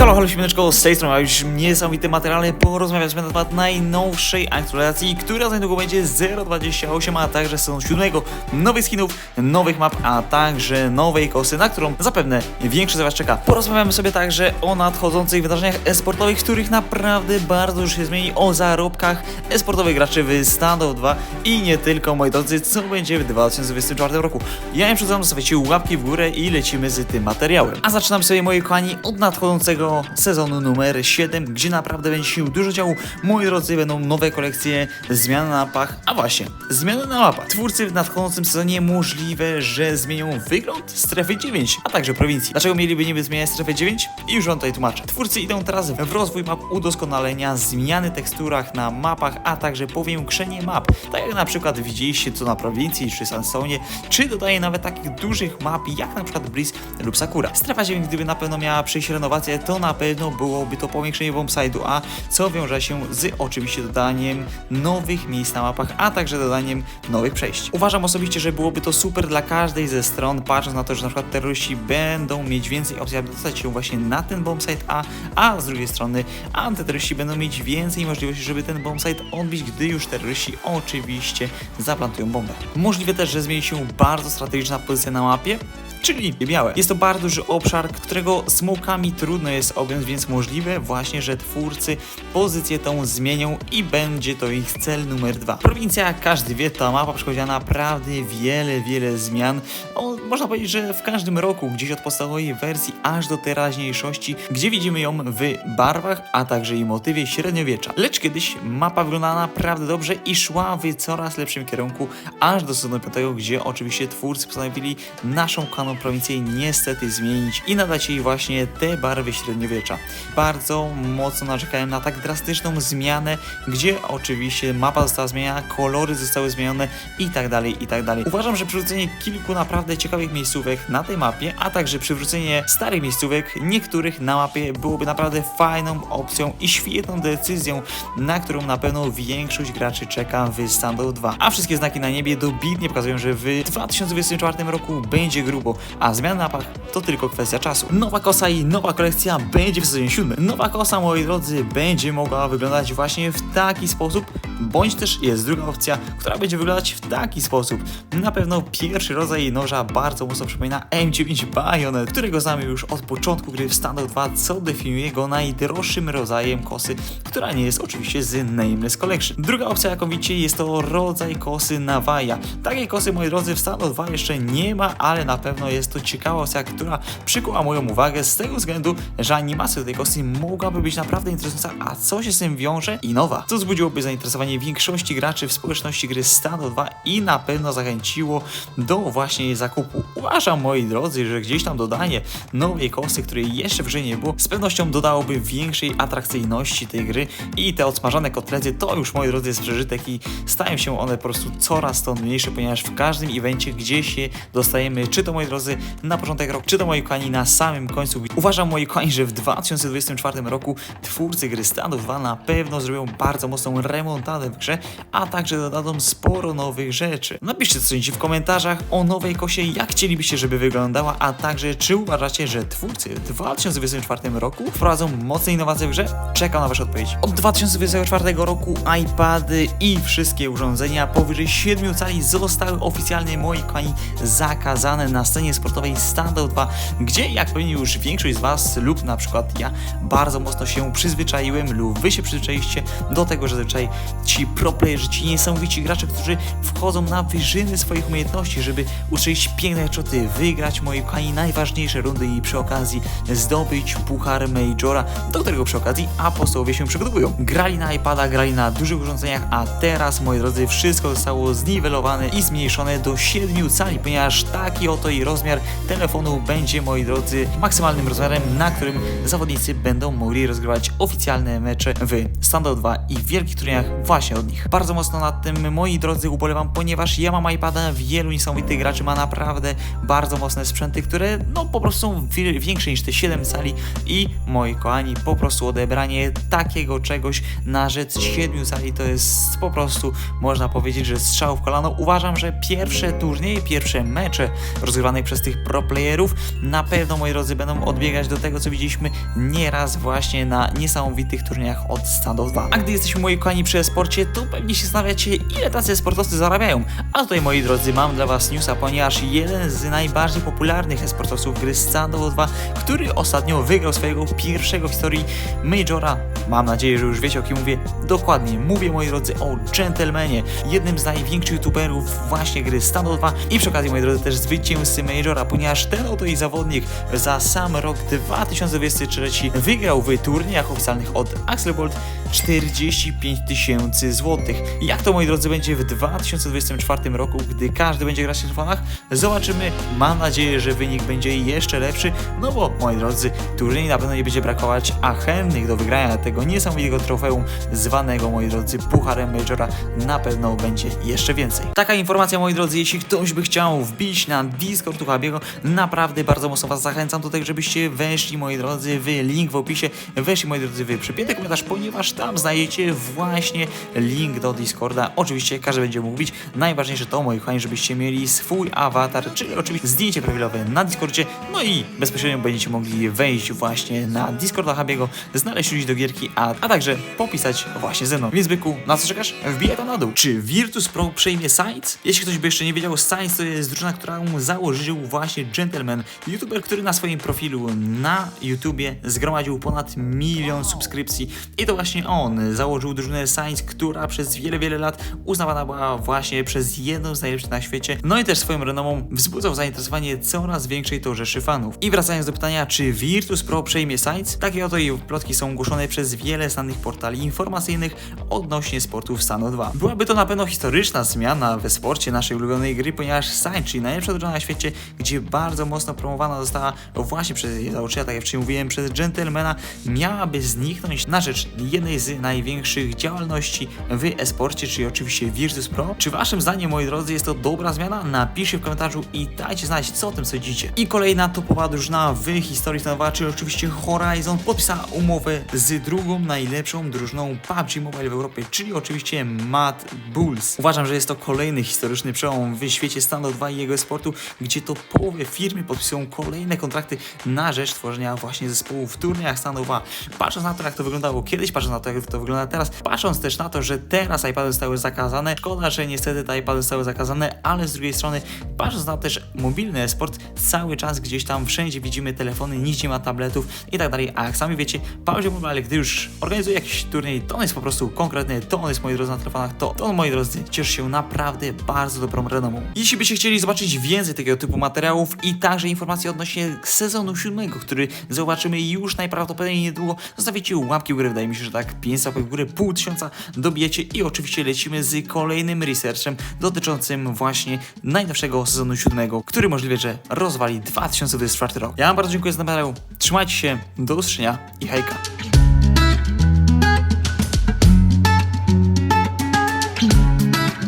Halo, halo, śmieszko, z tej strony ma już niesamowity materiał, porozmawiać na temat najnowszej aktualizacji, która za niedługo będzie 0.28, a także są siódmego nowych skinów, nowych map, a także nowej kosy, na którą zapewne większość z Was czeka. Porozmawiamy sobie także o nadchodzących wydarzeniach esportowych, w których naprawdę bardzo już się zmieni, o zarobkach esportowych graczy w Standoff 2 i nie tylko, moi drodzy, co będzie w 2024 roku. Ja im przedstawiam, zostawicie łapki w górę i lecimy z tym materiałem. A zaczynam sobie, moi kochani, od nadchodzącego sezonu numer 7, gdzie naprawdę będzie się dużo działo. Moi drodzy, będą nowe kolekcje, zmiany na mapach, a właśnie, zmiany na mapach. Twórcy w nadchodzącym sezonie możliwe, że zmienią wygląd strefy 9, a także prowincji. Dlaczego mieliby niby zmieniać strefę 9? I już wam tutaj tłumaczę. Twórcy idą teraz w rozwój map udoskonalenia, zmiany teksturach na mapach, a także powiększenie map. Tak jak na przykład widzieliście to na prowincji czy Sansonie, czy dodaje nawet takich dużych map jak na przykład Breeze lub Sakura. Strefa 9 gdyby na pewno miała przejść renowację, to na pewno byłoby to powiększenie bombside'u, a co wiąże się z oczywiście dodaniem nowych miejsc na mapach, a także dodaniem nowych przejść. Uważam osobiście, że byłoby to super dla każdej ze stron, patrząc na to, że na przykład terroryści będą mieć więcej opcji, aby dostać się właśnie na ten bombsite A, a z drugiej strony antyterroryści będą mieć więcej możliwości, żeby ten bombsite odbić, gdy już terroryści oczywiście zaplantują bombę. Możliwe też, że zmieni się bardzo strategiczna pozycja na mapie, czyli białe. Jest to bardzo duży obszar, którego smokami trudno jest objąć, więc możliwe właśnie, że twórcy pozycję tą zmienią i będzie to ich cel numer dwa. Prowincja, jak każdy wie, ta mapa przechodziła naprawdę wiele, wiele zmian. O, można powiedzieć, że w każdym roku, gdzieś od podstawowej wersji aż do teraźniejszości, gdzie widzimy ją w barwach, a także i motywie średniowiecza. Lecz kiedyś mapa wyglądała naprawdę dobrze i szła w coraz lepszym kierunku, aż do sezonu 5, gdzie oczywiście twórcy postanowili naszą kaną prowincję niestety zmienić i nadać jej właśnie te barwy średniowiecza. Bardzo mocno narzekałem na tak drastyczną zmianę, gdzie oczywiście mapa została zmieniona, kolory zostały zmienione i tak dalej, i tak dalej. Uważam, że przywrócenie kilku naprawdę ciekawych miejscówek na tej mapie, a także przywrócenie starych miejscówek, niektórych na mapie byłoby naprawdę fajną opcją i świetną decyzją, na którą na pewno większość graczy czeka w Standoff 2. A wszystkie znaki na niebie dobitnie pokazują, że w 2024 roku będzie grubo, a zmiany na mapach to tylko kwestia czasu. Nowa kosa i nowa kolekcja będzie w sezonie 7. Nowa kosa, moi drodzy, będzie mogła wyglądać właśnie w taki sposób, bądź też jest druga opcja, która będzie wyglądać w taki sposób. Na pewno pierwszy rodzaj noża bardzo mocno przypomina M9 Bayonet, którego znamy już od początku gry w Standoff 2, co definiuje go najdroższym rodzajem kosy, która nie jest oczywiście z Nameless Collection. Druga opcja, jaką widzicie, jest to rodzaj kosy Nawaja. Takiej kosy, moi drodzy, w Standoff 2 jeszcze nie ma, ale na pewno jest to ciekawa opcja, która przykuła moją uwagę z tego względu, że animacja tej kosy mogłaby być naprawdę interesująca, a co się z tym wiąże i nowa. To wzbudziłoby zainteresowanie większości graczy w społeczności gry Standoff 2 i na pewno zachęciło do właśnie jej zakupu. Uważam, moi drodzy, że gdzieś tam dodanie nowej kosy, której jeszcze w grze nie było, z pewnością dodałoby większej atrakcyjności tej gry i te odsmażane kotlety to już, moi drodzy, jest przeżytek i stają się one po prostu coraz to mniejsze, ponieważ w każdym evencie, gdzie się dostajemy, czy to, moi drodzy, na początek roku, czy to, moi kochani, na samym końcu. Uważam, moi kochani, że w 2024 roku twórcy gry Standoff 2 na pewno zrobią bardzo mocną remontadę w grze, a także dodadzą sporo nowych rzeczy. Napiszcie co sądzicie w komentarzach o nowej kosie, jak chcielibyście, żeby wyglądała, a także czy uważacie, że twórcy w 2024 roku wprowadzą mocne innowacje w grze? Czekam na wasze odpowiedzi. Od 2024 roku iPady i wszystkie urządzenia powyżej 7 cali zostały oficjalnie, moi kochani, zakazane na scenie sportowej Standoff 2, gdzie jak pewnie już większość z was lub na przykład ja bardzo mocno się przyzwyczaiłem lub wy się przyzwyczailiście do tego, że zazwyczaj ci pro playerzy, ci niesamowici gracze, którzy wchodzą na wyżyny swoich umiejętności, żeby uczynić piękne czoty, wygrać moi kochani najważniejsze rundy i przy okazji zdobyć puchar Majora, do którego przy okazji apostołowie się przygotowują. Grali na iPada, grali na dużych urządzeniach, a teraz moi drodzy wszystko zostało zniwelowane i zmniejszone do 7 cali, ponieważ taki oto i rozmiar telefonu będzie moi drodzy maksymalnym rozmiarem, na którym zawodnicy będą mogli rozgrywać oficjalne mecze w Standoff 2 i wielkich turniejach właśnie właśnie od nich. Bardzo mocno nad tym, moi drodzy, ubolewam, ponieważ ja mam iPada, wielu niesamowitych graczy ma naprawdę bardzo mocne sprzęty, które no po prostu są wi- większe niż te 7 cali i moi kochani, po prostu odebranie takiego czegoś na rzecz 7 cali to jest po prostu, można powiedzieć, że strzał w kolano. Uważam, że pierwsze turnieje, pierwsze mecze rozgrywane przez tych pro playerów na pewno, moi drodzy, będą odbiegać do tego, co widzieliśmy nieraz właśnie na niesamowitych turniejach od Standoff 2. A gdy jesteśmy, moi kochani, przy e-sporcie, to pewnie się zastanawiacie, ile tacy sportowcy zarabiają. A tutaj, moi drodzy, mam dla was newsa, ponieważ jeden z najbardziej popularnych e-sportowców gry Standoff 2, który ostatnio wygrał swojego pierwszego w historii Majora, mam nadzieję, że już wiecie o kim mówię, dokładnie, mówię, moi drodzy, o Gentlemanie, jednym z największych youtuberów właśnie gry Standoff 2 i przy okazji, moi drodzy, też zwycięzcy Majora, ponieważ ten oto i zawodnik za sam rok 2023 wygrał w turniejach oficjalnych od Axel Bolt 45 tysięcy złotych. Jak to, moi drodzy, będzie w 2024 roku, gdy każdy będzie grać na telefonach? Zobaczymy. Mam nadzieję, że wynik będzie jeszcze lepszy, no bo, moi drodzy, turniej na pewno nie będzie brakować, a chętnych do wygrania tego niesamowitego trofeum zwanego, moi drodzy, Pucharem Majora na pewno będzie jeszcze więcej. Taka informacja, moi drodzy, jeśli ktoś by chciał wbić na Discord Habiego, naprawdę bardzo mocno Was zachęcam do tego, żebyście weszli, moi drodzy, w link w opisie, weszli, moi drodzy, w przypięty komentarz, ponieważ tam znajdziecie właśnie link do Discorda. Oczywiście każdy będzie mógł. Najważniejsze to, moi kochani, żebyście mieli swój awatar, czyli oczywiście zdjęcie profilowe na Discordzie, no i bezpośrednio będziecie mogli wejść właśnie na Discorda Habiego, znaleźć ludzi do gierki, a, a także popisać właśnie ze mną. Więc byku, na co czekasz? Wbijaj tam na dół. Czy Virtus Pro przejmie Science? Jeśli ktoś by jeszcze nie wiedział, Science to jest drużyna, którą założył właśnie Gentleman, youtuber, który na swoim profilu na YouTubie zgromadził ponad milion subskrypcji i to właśnie on założył drużynę Science, która przez wiele, wiele lat uznawana była właśnie przez jedną z najlepszych na świecie, no i też swoją renomą wzbudzał zainteresowanie coraz większej to rzeszy fanów. I wracając do pytania, czy Virtus Pro przejmie Science? Takie oto i plotki są głoszone przez wiele znanych portali informacyjnych odnośnie sportów Stanu 2. Byłaby to na pewno historyczna zmiana we sporcie naszej ulubionej gry, ponieważ Science, czyli najlepsza drużyna na świecie, gdzie bardzo mocno promowana została właśnie przez jej założyciela, tak jak wcześniej mówiłem, przez Gentlemana, miałaby zniknąć na rzecz jednej z największych działalności w e-sporcie, czyli oczywiście Virtus Pro. Czy waszym zdaniem, moi drodzy, jest to dobra zmiana? Napiszcie w komentarzu i dajcie znać, co o tym sądzicie. I kolejna topowa drużyna w historii Stanowa, czyli oczywiście Horizon, podpisała umowę z drugą najlepszą drużyną PUBG Mobile w Europie, czyli oczywiście Mad Bulls. Uważam, że jest to kolejny historyczny przełom w świecie Stanów 2 i jego sportu, gdzie to połowie firmy podpisują kolejne kontrakty na rzecz tworzenia właśnie zespołów w turniejach Stanów 2. Patrząc na to, jak to wyglądało kiedyś, patrząc na to, jak to wygląda teraz, patrząc też na to, że teraz iPady zostały zakazane, szkoda, że niestety te iPady zostały zakazane, ale z drugiej strony, patrząc na też mobilny sport, cały czas gdzieś tam wszędzie widzimy telefony, nigdzie nie ma tabletów i tak dalej, a jak sami wiecie, PUBG Mobile, gdy już organizuje jakiś turniej, to on jest po prostu konkretny, to on jest, moi drodzy, na telefonach, to, to on, moi drodzy, cieszy się naprawdę bardzo dobrą renomą. Jeśli byście chcieli zobaczyć więcej tego typu materiałów i także informacji odnośnie sezonu siódmego, który zobaczymy już najprawdopodobniej niedługo, zostawicie łapki w górę, wydaje mi się, że tak 5 łapek w górę, pół tysiąca dobijecie i oczywiście lecimy z kolejnym researchem dotyczącym właśnie najnowszego sezonu siódmego, który możliwe, że rozwali 2024 rok. Ja wam bardzo dziękuję za materiał, trzymajcie się, do usłyszenia i hejka.